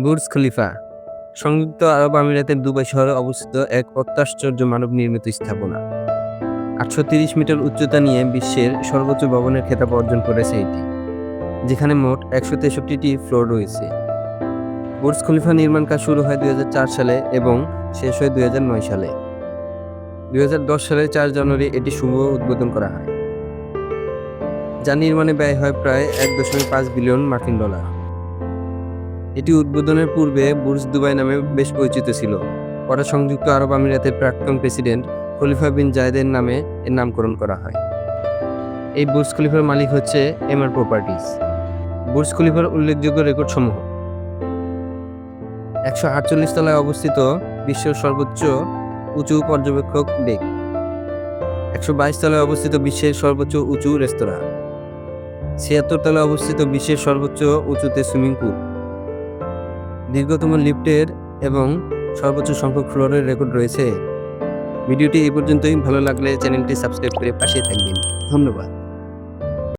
Burj Khalifa. সংযুক্ত আরব আমিরাতের Dubai শহরে অবস্থিত এক অত্যাশ্চর্য মানব নির্মিত স্থাপনা। আটশো তিরিশ মিটার উচ্চতা নিয়ে বিশ্বের সর্বোচ্চ ভবনের খেতাব অর্জন করেছে এটি, যেখানে মোট একশো তেষট্টিটি ফ্লোর রয়েছে। বুর্জ খলিফা নির্মাণ কাজ শুরু হয় দুই হাজার চার সালে এবং শেষ হয় দুই হাজার নয় সালে। দুই সালের চার জানুয়ারি এটি শুভ উদ্বোধন করা হয়। যা নির্মাণে ব্যয় হয় প্রায় এক দশমিক পাঁচ বিলিয়ন মার্কিন ডলার। এটি উদ্বোধনের পূর্বে বুর্জ দুবাই নামে বেশ পরিচিত ছিল। পরে সংযুক্ত আরব আমিরাতের প্রাক্তন প্রেসিডেন্ট খলিফা বিন জায়েদের নামে এর নামকরণ করা হয়। এই বুর্জ খলিফার মালিক হচ্ছে এমআর প্রপার্টিজ বুর্জ খলিফার উল্লেখযোগ্য রেকর্ড সমূহ একশো আটচল্লিশ তলায় অবস্থিত বিশ্বের সর্বোচ্চ উঁচু পর্যবেক্ষক ডেক। একশো বাইশ তলায় অবস্থিত বিশ্বের সর্বোচ্চ উঁচু রেস্তোরাঁ। ছিয়াত্তর তলায় অবস্থিত বিশ্বের সর্বোচ্চ উঁচুতে সুইমিং পুল। দীর্ঘতম লিফটের এবং সর্বোচ্চ সংখ্যক ফ্লোরের রেকর্ড রয়েছে। ভিডিওটি এই পর্যন্তই। ভালো লাগলে চ্যানেলটি সাবস্ক্রাইব করে পাশে থাকবেন। ধন্যবাদ।